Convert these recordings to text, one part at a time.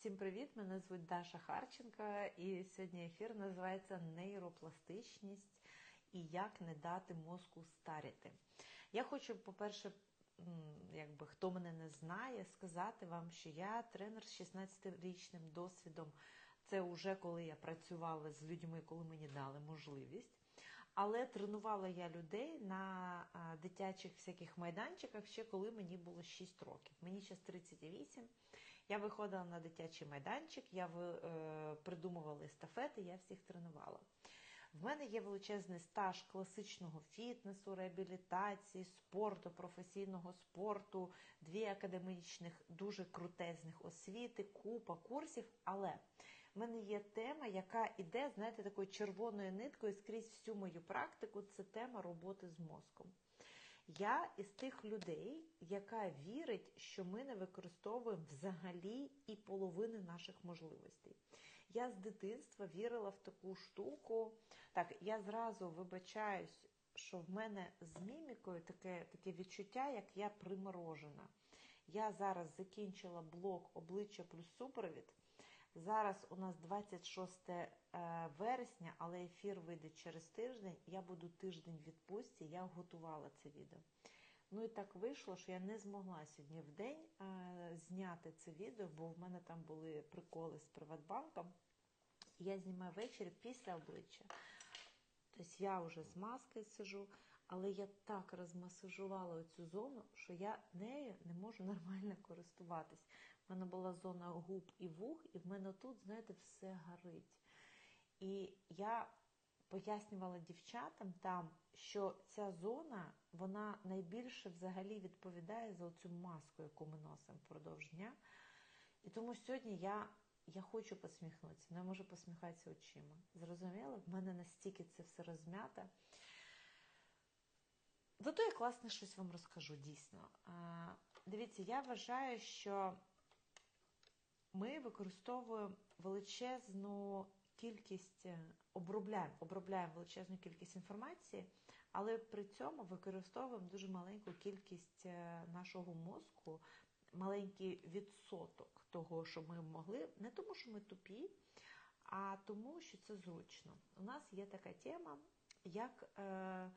Всім привіт! Мене звуть Даша Харченка, і сьогодні ефір називається Нейропластичність і як не дати мозку старіти. Я хочу, по-перше, якби хто мене не знає, сказати вам, що я тренер з 16-річним досвідом. Це вже коли я працювала з людьми, коли мені дали можливість. Але тренувала я людей на дитячих всяких майданчиках ще коли мені було 6 років. Мені зараз 38. Я виходила на дитячий майданчик, я е, придумувала естафети, я всіх тренувала. В мене є величезний стаж класичного фітнесу, реабілітації, спорту, професійного спорту, дві академічних, дуже крутезних освіти, купа курсів. Але в мене є тема, яка іде, знаєте, такою червоною ниткою скрізь всю мою практику. Це тема роботи з мозком. Я із тих людей, яка вірить, що ми не використовуємо взагалі і половини наших можливостей. Я з дитинства вірила в таку штуку. Так, я зразу вибачаюсь, що в мене з мімікою таке, таке відчуття, як я приморожена. Я зараз закінчила блок обличчя плюс супровід. Зараз у нас 26 е, вересня, але ефір вийде через тиждень. Я буду тиждень відпустці, я готувала це відео. Ну і так вийшло, що я не змогла сьогодні в день е, зняти це відео, бо в мене там були приколи з Приватбанком. Я знімаю ввечері після обличчя. Тобто я вже з маскою сижу, але я так розмасажувала цю зону, що я нею не можу нормально користуватись. У мене була зона губ і вух, і в мене тут, знаєте, все горить. І я пояснювала дівчатам там, що ця зона вона найбільше взагалі відповідає за цю маску, яку ми носимо впродовж дня. І тому сьогодні я я хочу посміхнутися, не можу посміхатися очима. Зрозуміло? В мене настільки це все розм'ято. Зато я класне щось вам розкажу, дійсно. Дивіться, я вважаю, що ми використовуємо величезну кількість, е, обробляємо, обробляємо величезну кількість інформації, але при цьому використовуємо дуже маленьку кількість е, нашого мозку, маленький відсоток того, що ми могли, не тому, що ми тупі, а тому, що це зручно. У нас є така тема, як е, е,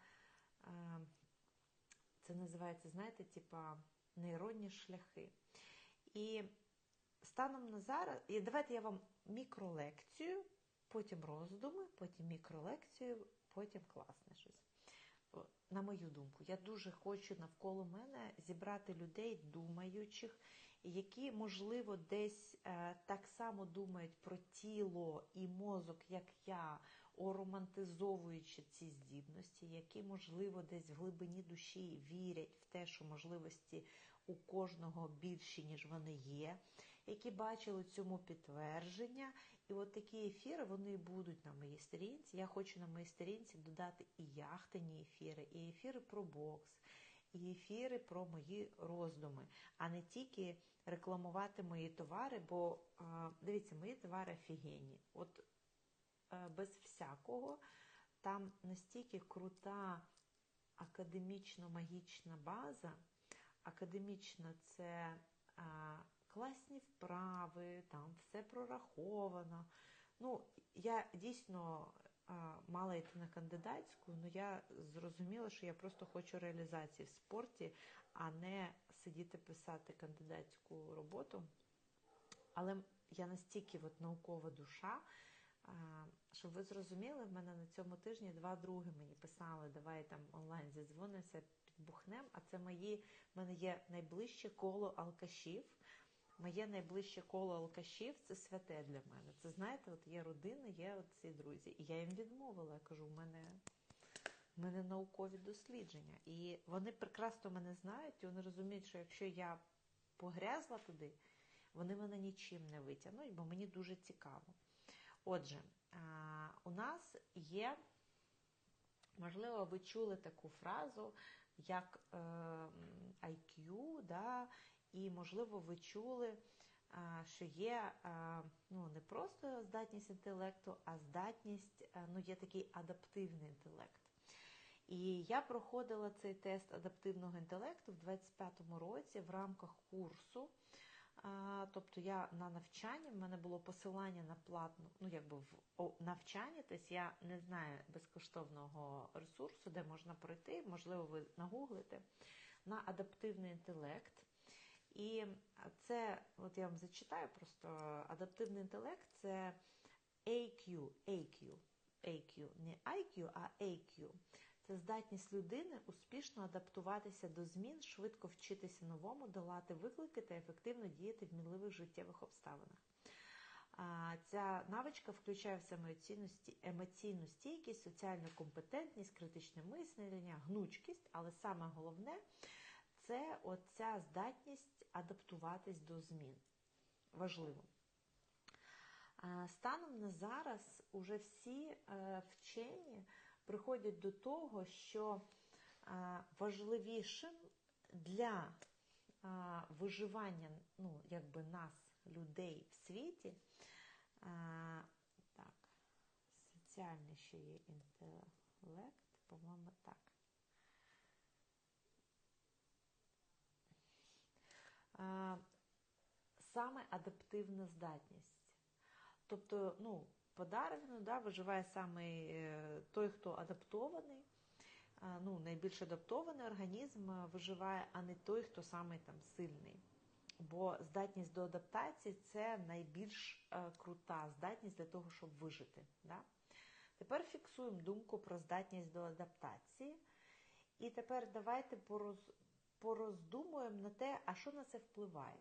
це називається, знаєте, типа нейронні шляхи. І станом на зараз, і давайте я вам мікролекцію, потім роздуми, потім мікролекцію, потім класне щось. На мою думку, я дуже хочу навколо мене зібрати людей, думаючих, які, можливо, десь е, так само думають про тіло і мозок, як я, оромантизовуючи ці здібності, які, можливо, десь в глибині душі вірять в те, що можливості у кожного більші, ніж вони є, які бачили цьому підтвердження. І от такі ефіри вони будуть на моїй сторінці. Я хочу на моїй сторінці додати і яхтені ефіри, і ефіри про бокс. І ефіри про мої роздуми, а не тільки рекламувати мої товари, бо дивіться, мої товари офігенні. От без всякого там настільки крута академічно-магічна база. Академічна це а, класні вправи, там все прораховано. Ну, Я дійсно а, мала йти на кандидатську, але я зрозуміла, що я просто хочу реалізації в спорті, а не сидіти писати кандидатську роботу. Але я настільки от, наукова душа. Щоб ви зрозуміли, в мене на цьому тижні два други мені писали, давай там онлайн зідзвонимося, підбухнем. А це мої, в мене є найближче коло алкашів. Моє найближче коло алкашів це святе для мене. Це знаєте, от є родина, є ці друзі. І я їм відмовила. Я кажу, в мене в мене наукові дослідження. І вони прекрасно мене знають, і вони розуміють, що якщо я погрязла туди, вони мене нічим не витягнуть, бо мені дуже цікаво. Отже, у нас є, можливо, ви чули таку фразу, як е, IQ, да, і, можливо, ви чули, що є ну, не просто здатність інтелекту, а здатність, ну, є такий адаптивний інтелект. І я проходила цей тест адаптивного інтелекту в 25-му році в рамках курсу Тобто я на навчанні, в мене було посилання на платну, ну якби в навчанні, тобто я не знаю безкоштовного ресурсу, де можна пройти, можливо, ви нагуглите, на адаптивний інтелект. І це, от я вам зачитаю просто адаптивний інтелект це AQ, AQ, AQ, не IQ, а AQ. Це здатність людини успішно адаптуватися до змін, швидко вчитися новому, долати виклики та ефективно діяти в мінливих життєвих обставинах. Ця навичка включає в себе емоційну стійкість, соціальну компетентність, критичне мислення, гнучкість, але саме головне це оця здатність адаптуватись до змін. Важливо. Станом на зараз уже всі е, вчені приходять до того, що важливішим для виживання ну, якби нас, людей в світі, так, соціальний ще є інтелект, по-моєму, так. Саме адаптивна здатність. Тобто, ну, по Дарвіну да, виживає саме е, той, хто адаптований, ну, найбільш адаптований організм виживає, а не той, хто саме там сильний. Бо здатність до адаптації це найбільш е, крута здатність для того, щоб вижити. Да? Тепер фіксуємо думку про здатність до адаптації. І тепер давайте пороз, пороздумуємо на те, а що на це впливає.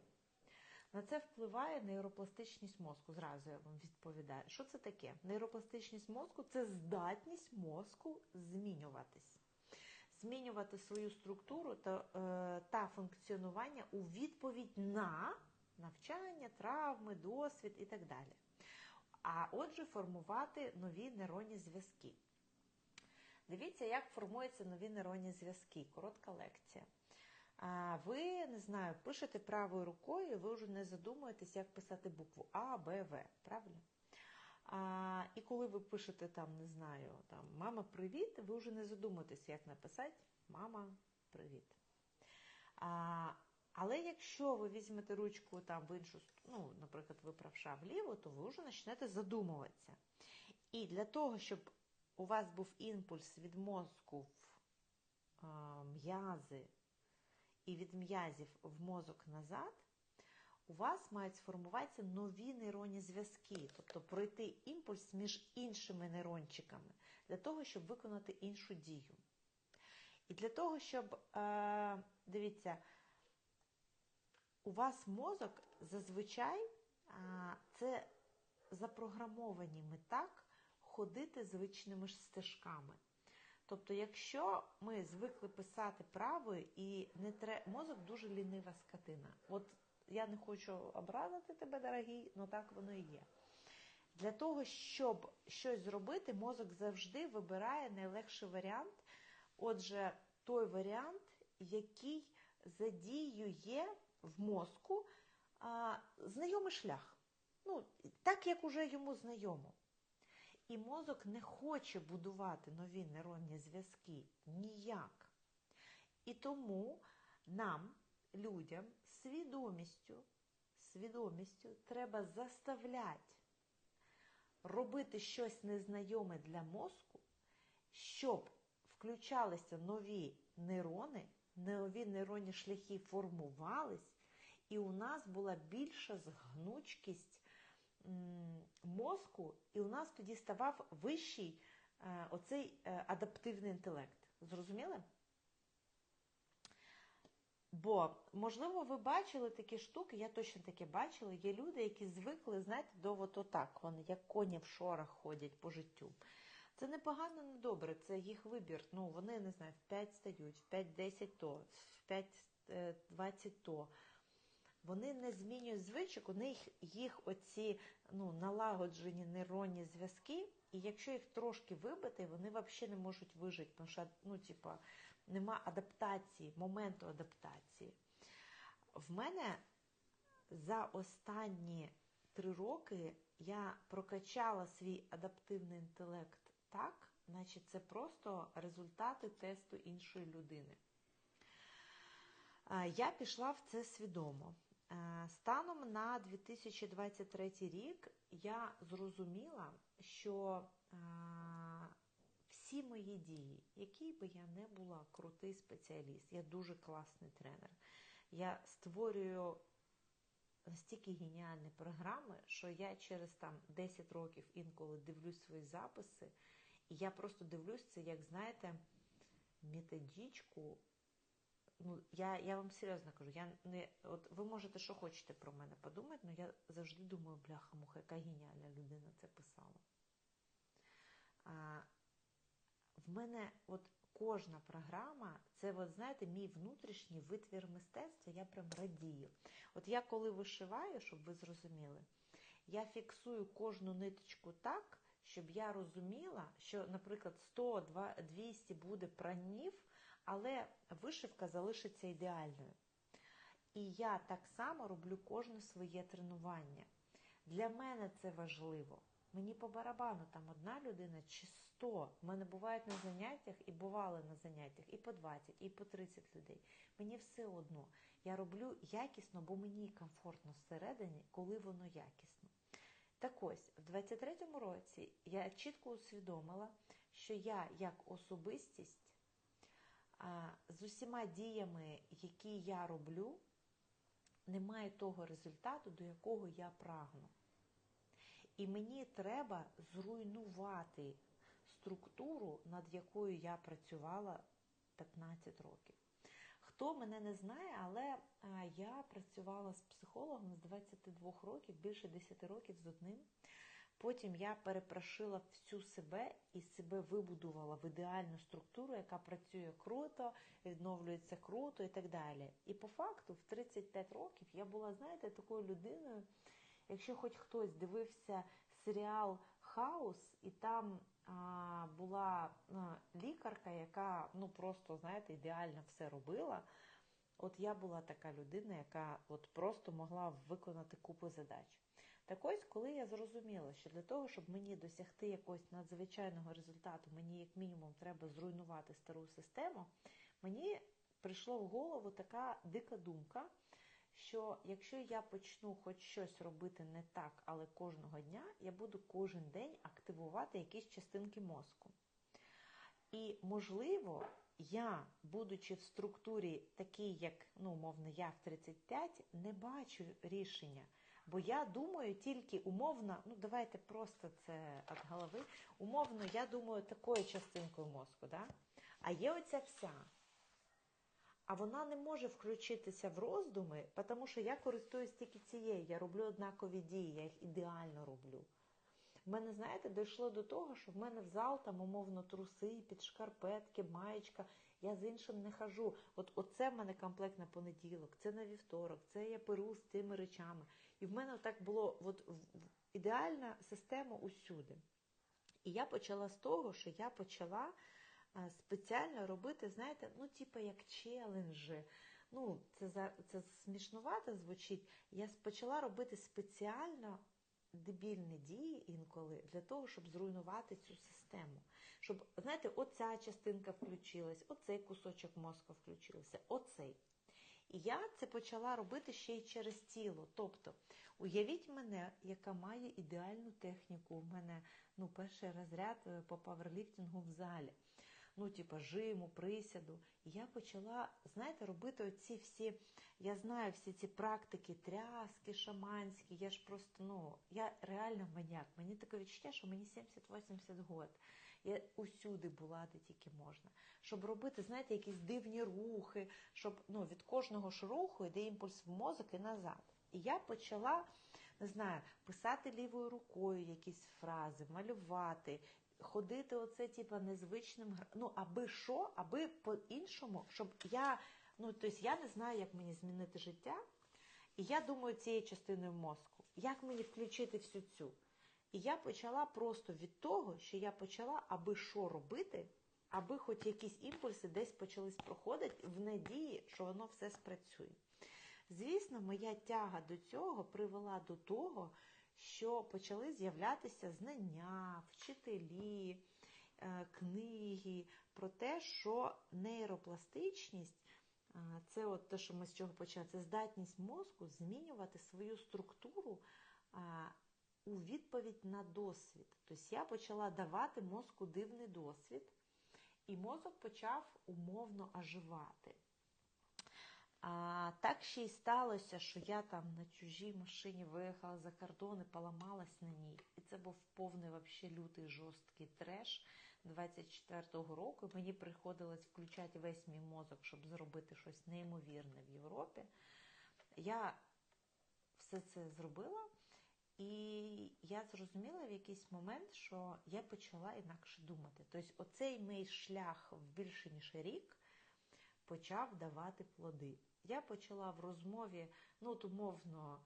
На це впливає нейропластичність мозку. Зразу я вам відповідаю. Що це таке? Нейропластичність мозку це здатність мозку змінюватись, змінювати свою структуру та, е, та функціонування у відповідь на навчання, травми, досвід і так далі. А отже, формувати нові нейронні зв'язки. Дивіться, як формуються нові нейронні зв'язки. Коротка лекція. А ви не знаю, пишете правою рукою, ви вже не задумуєтесь, як писати букву А, Б, В. Правильно? А, І коли ви пишете там, не знаю, там мама, привіт, ви вже не задумуєтесь, як написати Мама, привіт. А, Але якщо ви візьмете ручку там в іншу, ну, наприклад, ви правша вліво, то ви вже почнете задумуватися. І для того, щоб у вас був імпульс від мозку в м'язи і від м'язів в мозок назад, у вас мають сформуватися нові нейронні зв'язки, тобто пройти імпульс між іншими нейрончиками, для того, щоб виконати іншу дію. І для того, щоб, е, дивіться, у вас мозок зазвичай це запрограмовані ми так ходити звичними стежками. Тобто, якщо ми звикли писати правою і не тре... мозок дуже лінива скотина. От я не хочу образити тебе, дорогий, але так воно і є. Для того, щоб щось зробити, мозок завжди вибирає найлегший варіант. Отже, той варіант, який задіює в мозку а, знайомий шлях. Ну, Так як уже йому знайомо. І мозок не хоче будувати нові нейронні зв'язки ніяк. І тому нам, людям, свідомістю, свідомістю треба заставляти робити щось незнайоме для мозку, щоб включалися нові нейрони, нові нейронні шляхи формувались, і у нас була більша згнучкість мозку, і у нас тоді ставав вищий е, оцей е, адаптивний інтелект. Зрозуміли? Бо, можливо, ви бачили такі штуки, я точно таке бачила, є люди, які звикли, знаєте, до от отак, вони як коні в шорах ходять по життю. Це не погано, не добре, це їх вибір. Ну, вони, не знаю, в 5 стають, в 5-10 то, в 5-20 то вони не змінюють звичок, у них їх оці ну, налагоджені нейронні зв'язки, і якщо їх трошки вибити, вони взагалі не можуть вижити, тому що ну, типа, нема адаптації, моменту адаптації. В мене за останні три роки я прокачала свій адаптивний інтелект так, наче це просто результати тесту іншої людини. Я пішла в це свідомо. Е, станом на 2023 рік я зрозуміла, що е, всі мої дії, який би я не була крутий спеціаліст, я дуже класний тренер. Я створюю настільки геніальні програми, що я через там 10 років інколи дивлюсь свої записи, і я просто дивлюсь це, як знаєте, методичку. Ну, я я вам серйозно кажу, я не от ви можете що хочете про мене подумати, але я завжди думаю, бляха-муха, яка геніальна людина це писала. А, В мене от кожна програма, це, от, знаєте, мій внутрішній витвір мистецтва, я прям радію. От я коли вишиваю, щоб ви зрозуміли, я фіксую кожну ниточку так, щоб я розуміла, що, наприклад, 100-200 буде пранів, але вишивка залишиться ідеальною. І я так само роблю кожне своє тренування. Для мене це важливо. Мені по барабану там одна людина чи 100. У мене бувають на заняттях і бували на заняттях і по 20, і по 30 людей. Мені все одно. Я роблю якісно, бо мені комфортно всередині, коли воно якісно. Так ось, в 23-му році я чітко усвідомила, що я як особистість з усіма діями, які я роблю, не маю того результату, до якого я прагну. І мені треба зруйнувати структуру, над якою я працювала 15 років. Хто мене не знає, але я працювала з психологом з 22 років, більше 10 років з одним. Потім я перепрошила всю себе і себе вибудувала в ідеальну структуру, яка працює круто, відновлюється круто і так далі. І по факту, в 35 років я була, знаєте, такою людиною. Якщо хоч хтось дивився серіал Хаус, і там а, була а, лікарка, яка ну просто, знаєте, ідеально все робила. От я була така людина, яка от просто могла виконати купу задач. Так ось, коли я зрозуміла, що для того, щоб мені досягти якогось надзвичайного результату, мені, як мінімум, треба зруйнувати стару систему, мені прийшла в голову така дика думка, що якщо я почну хоч щось робити не так, але кожного дня, я буду кожен день активувати якісь частинки мозку. І, можливо, я, будучи в структурі такій, як, ну, умовно, я в 35, не бачу рішення. Бо я думаю тільки умовно, ну давайте просто це від голови, умовно, я думаю такою частинкою мозку, да? а є оця вся. А вона не може включитися в роздуми, тому що я користуюсь тільки цією, я роблю однакові дії, я їх ідеально роблю. В мене, знаєте, дійшло до того, що в мене в зал там, умовно, труси, підшкарпетки, маєчка. Я з іншим не хожу. От Оце в мене комплект на понеділок, це на вівторок, це я перу з тими речами. І в мене так було от, ідеальна система усюди. І я почала з того, що я почала спеціально робити, знаєте, ну, типу, як челенджі. Ну, це це смішнувато звучить. Я почала робити спеціально дебільні дії інколи для того, щоб зруйнувати цю систему. Щоб, знаєте, оця частинка включилась, оцей кусочок мозку включився, оцей. І я це почала робити ще й через тіло. Тобто, уявіть мене, яка має ідеальну техніку. У мене ну, перший розряд е, по паверліфтингу в залі ну, типа, жиму, присяду. І я почала, знаєте, робити оці всі, я знаю всі ці практики, тряски, шаманські. Я ж просто, ну, я реально маняк. Мені таке відчуття, що мені 70-80 год. Я усюди була, де тільки можна. Щоб робити, знаєте, якісь дивні рухи, щоб ну, від кожного ж руху йде імпульс в мозок і назад. І я почала, не знаю, писати лівою рукою якісь фрази, малювати, ходити оце, типу, незвичним Ну, аби що, аби по-іншому, щоб я. Ну, тобто я не знаю, як мені змінити життя. І я думаю цією частиною мозку, як мені включити всю цю. І я почала просто від того, що я почала, аби що робити, аби хоч якісь імпульси десь почались проходити в надії, що воно все спрацює. Звісно, моя тяга до цього привела до того, що почали з'являтися знання, вчителі, е, книги про те, що нейропластичність Це от те, що ми з чого почали, це здатність мозку змінювати свою структуру у відповідь на досвід. Тобто я почала давати мозку дивний досвід, і мозок почав умовно оживати. А так ще й сталося, що я там на чужій машині виїхала за кордон і поламалась на ній. І це був повний вообще лютий жорсткий треш 24-го року. Мені приходилось включати весь мій мозок, щоб зробити щось неймовірне в Європі. Я все це зробила, і я зрозуміла в якийсь момент, що я почала інакше думати. Тобто, оцей мій шлях в більше ніж рік почав давати плоди. Я почала в розмові, ну от умовно,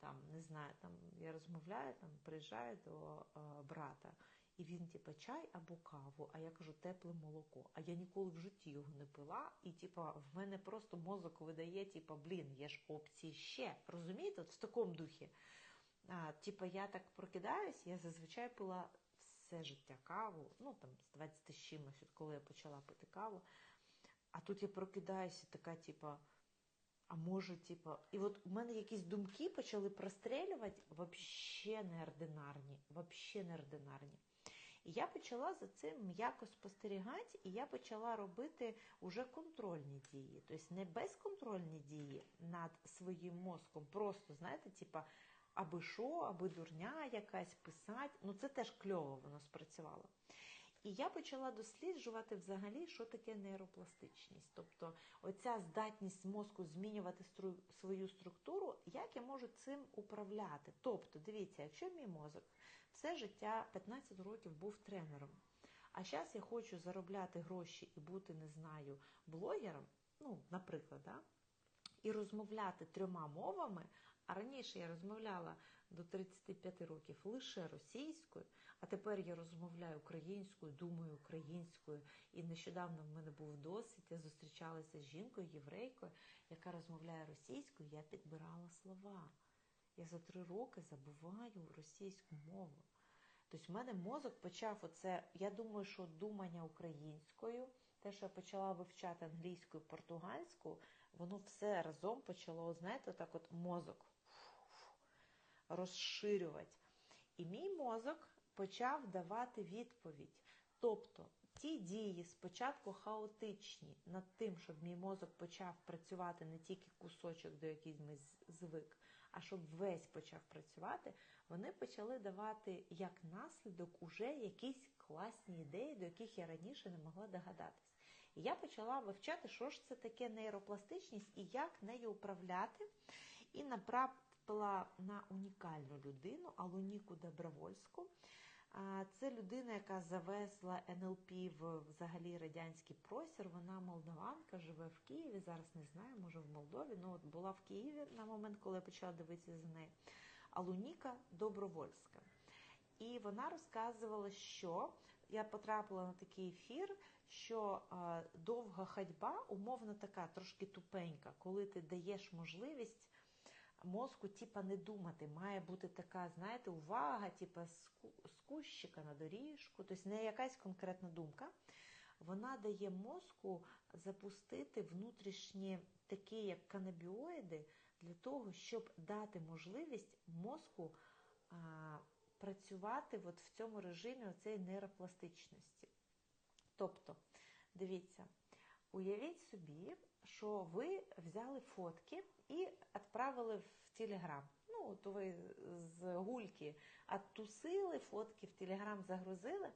там, не знаю, там я розмовляю, там приїжджаю до брата, і він, типа, чай або каву, а я кажу тепле молоко. А я ніколи в житті його не пила, і типа, в мене просто мозок видає, типа, блін, є ж опції ще. Розумієте, от в такому духі. А, Типа, я так прокидаюсь, я зазвичай пила все життя каву, ну там з 20 з чимось, коли я почала пити каву. А тут я прокидаюся, така, типа, а може, типа, і от у мене якісь думки почали прострілювати вообще неординарні, вообще неординарні. І я почала за цим м'яко спостерігати, і я почала робити уже контрольні дії. Тобто не безконтрольні дії над своїм мозком, просто, знаєте, типа, аби що, аби дурня якась писати. Ну це теж кльово воно спрацювало. І я почала досліджувати взагалі, що таке нейропластичність. Тобто оця здатність мозку змінювати стру... свою структуру, як я можу цим управляти. Тобто, дивіться, якщо мій мозок все життя 15 років був тренером, а зараз я хочу заробляти гроші і бути, не знаю, блогером, ну, наприклад, да? і розмовляти трьома мовами, а раніше я розмовляла до 35 років лише російською, а тепер я розмовляю українською, думаю українською. І нещодавно в мене був досвід, я зустрічалася з жінкою, єврейкою, яка розмовляє російською, я підбирала слова. Я за три роки забуваю російську мову. Тобто в мене мозок почав оце, я думаю, що думання українською, те, що я почала вивчати англійську і португальську, воно все разом почало, знаєте, так от мозок розширювати. І мій мозок почав давати відповідь. Тобто ті дії спочатку хаотичні над тим, щоб мій мозок почав працювати не тільки кусочок, до яких ми звик, а щоб весь почав працювати, вони почали давати як наслідок уже якісь класні ідеї, до яких я раніше не могла догадатись. І я почала вивчати, що ж це таке нейропластичність і як нею управляти. І натрапила на унікальну людину, Алуніку Добровольську. Це людина, яка завезла НЛП в взагалі радянський простір. Вона молдаванка, живе в Києві. Зараз не знаю, може в Молдові. Ну от була в Києві на момент, коли я почала дивитися за нею. Алуніка Добровольська. І вона розказувала, що я потрапила на такий ефір, що довга ходьба, умовно така, трошки тупенька, коли ти даєш можливість мозку, типа, не думати. Має бути така, знаєте, увага, типа з кущика на доріжку, тобто не якась конкретна думка. Вона дає мозку запустити внутрішні такі, як канабіоїди, для того, щоб дати можливість мозку а, працювати от в цьому режимі оцеї нейропластичності. Тобто, дивіться, уявіть собі, що ви взяли фотки і відправили в Телеграм. Ну, то ви з гульки оттусили, фотки в Телеграм загрузили.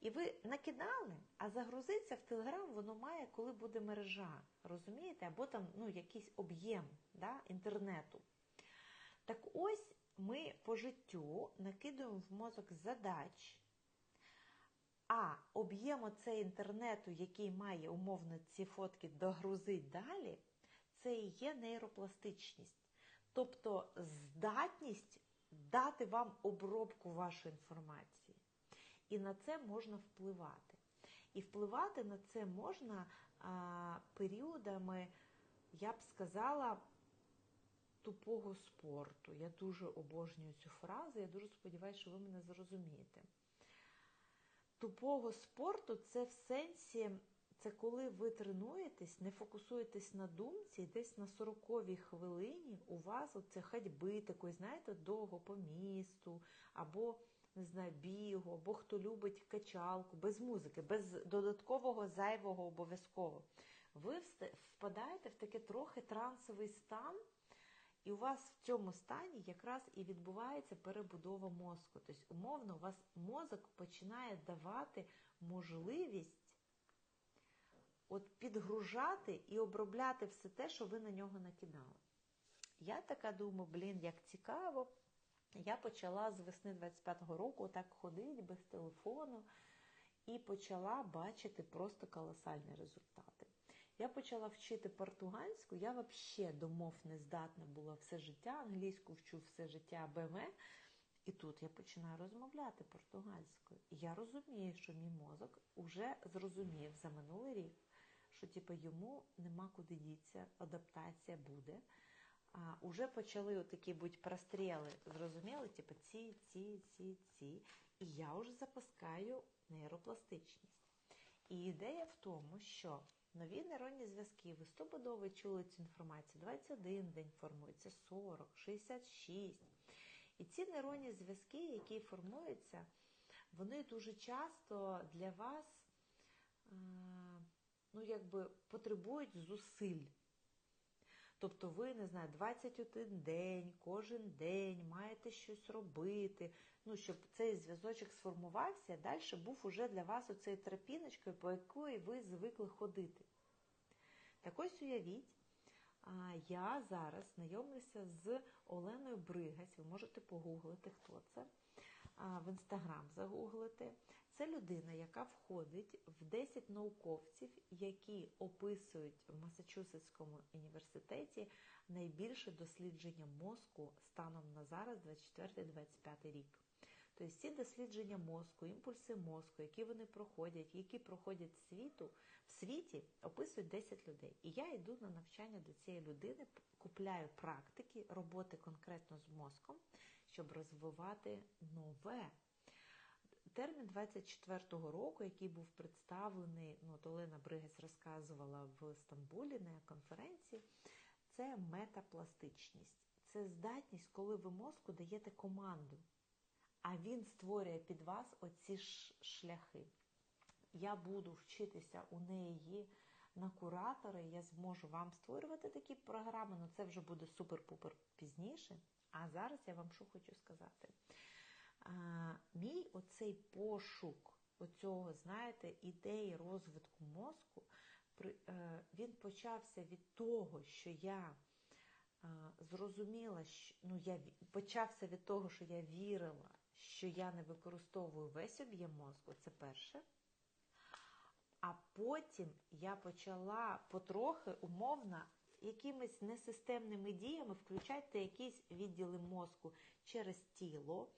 І ви накидали, а загрузиться в Телеграм воно має, коли буде мережа. Розумієте? Або там ну, якийсь об'єм да, інтернету. Так ось ми по життю накидуємо в мозок задач, а об'єм оцей інтернету, який має умовно ці фотки догрузить далі, це і є нейропластичність. Тобто здатність дати вам обробку вашої інформації. І на це можна впливати. І впливати на це можна а, періодами, я б сказала, тупого спорту. Я дуже обожнюю цю фразу, я дуже сподіваюся, що ви мене зрозумієте. Тупого спорту це в сенсі це коли ви тренуєтесь, не фокусуєтесь на думці, десь на 40-й хвилині у вас оце ходьби такої, знаєте, довго по місту, або не знаю, бігу, або хто любить качалку, без музики, без додаткового зайвого обов'язково. Ви впадаєте в такий трохи трансовий стан, і у вас в цьому стані якраз і відбувається перебудова мозку. Тобто, умовно, у вас мозок починає давати можливість от підгружати і обробляти все те, що ви на нього накидали. Я така думаю, блін, як цікаво. Я почала з весни 25-го року так ходити без телефону і почала бачити просто колосальні результати. Я почала вчити португальську, я взагалі до мов не здатна була все життя, англійську вчу все життя БМ. І тут я починаю розмовляти португальською. І я розумію, що мій мозок вже зрозумів за минулий рік, що типу, йому нема куди дітися, адаптація буде. А, Уже почали такі будь простріли, зрозуміли, типу ці, ці, ці, ці. І я вже запускаю нейропластичність. І ідея в тому, що нові нейронні зв'язки, ви стопудово чули цю інформацію, 21 день формується, 40, 66. І ці нейронні зв'язки, які формуються, вони дуже часто для вас ну, якби потребують зусиль. Тобто ви, не знаю, 21 день, кожен день маєте щось робити, ну, щоб цей зв'язочок сформувався, далі був уже для вас оцею тропіночкою, по якої ви звикли ходити. Так ось уявіть, я зараз знайомлюся з Оленою Бригась, ви можете погуглити, хто це, в інстаграм загуглити. Це людина, яка входить в 10 науковців, які описують в Масачусетському університеті найбільше дослідження мозку станом на зараз, 24-25 рік. Тобто ці дослідження мозку, імпульси мозку, які вони проходять, які проходять світу, в світі, описують 10 людей. І я йду на навчання до цієї людини, купляю практики, роботи конкретно з мозком, щоб розвивати нове. Термін 24-го року, який був представлений, ну, от Олена Бригась розказувала в Стамбулі на конференції, це метапластичність. Це здатність, коли ви мозку даєте команду, а він створює під вас оці шляхи. Я буду вчитися у неї на куратори, я зможу вам створювати такі програми, але ну, це вже буде супер-пупер пізніше. А зараз я вам що хочу сказати мій оцей пошук оцього, знаєте, ідеї розвитку мозку, е, він почався від того, що я е, зрозуміла, що ну, я почався від того, що я вірила, що я не використовую весь об'єм мозку, це перше. А потім я почала потрохи умовно якимись несистемними діями включати якісь відділи мозку через тіло,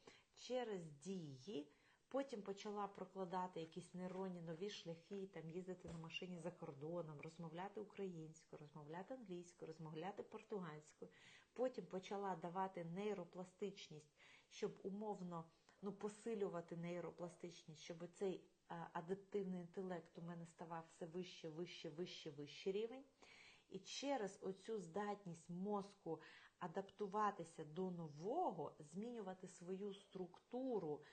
через дії. Потім почала прокладати якісь нейронні нові шляхи, там їздити на машині за кордоном, розмовляти українською, розмовляти англійською, розмовляти португальською. Потім почала давати нейропластичність, щоб умовно ну, посилювати нейропластичність, щоб цей а, адаптивний інтелект у мене ставав все вище, вище, вище, вище рівень. І через оцю здатність мозку адаптуватися до нового, змінювати свою структуру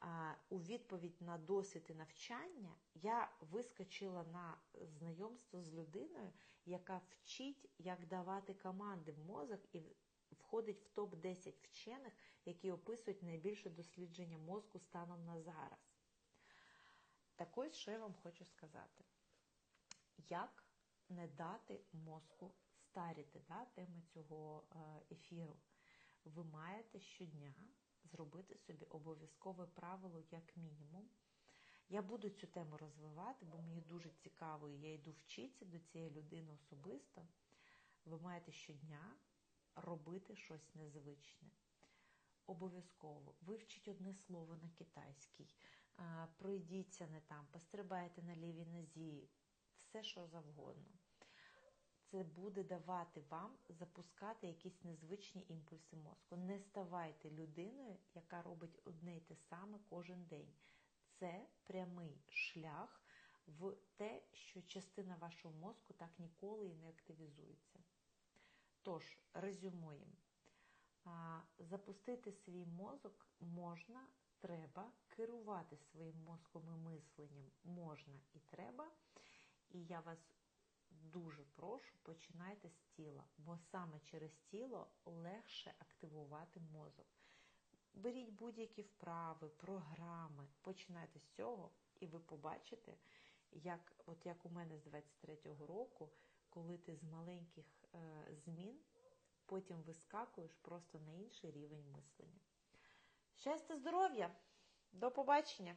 а, у відповідь на досвід і навчання, я вискочила на знайомство з людиною, яка вчить, як давати команди в мозок і входить в топ-10 вчених, які описують найбільше дослідження мозку станом на зараз. Так ось, що я вам хочу сказати. Як не дати мозку старіти, да, теми цього е, ефіру. Ви маєте щодня зробити собі обов'язкове правило, як мінімум. Я буду цю тему розвивати, бо мені дуже цікаво, і я йду вчитися до цієї людини особисто. Ви маєте щодня робити щось незвичне. Обов'язково вивчіть одне слово на китайській, пройдіться не там, пострибайте на лівій нозі, все що завгодно це буде давати вам запускати якісь незвичні імпульси мозку. Не ставайте людиною, яка робить одне й те саме кожен день. Це прямий шлях в те, що частина вашого мозку так ніколи і не активізується. Тож, резюмуємо. Запустити свій мозок можна, треба, керувати своїм мозком і мисленням можна і треба. І я вас дуже прошу, починайте з тіла, бо саме через тіло легше активувати мозок. Беріть будь-які вправи, програми, починайте з цього, і ви побачите, як от як у мене з 23-го року, коли ти з маленьких е, змін потім вискакуєш просто на інший рівень мислення. Щастя, здоров'я! До побачення!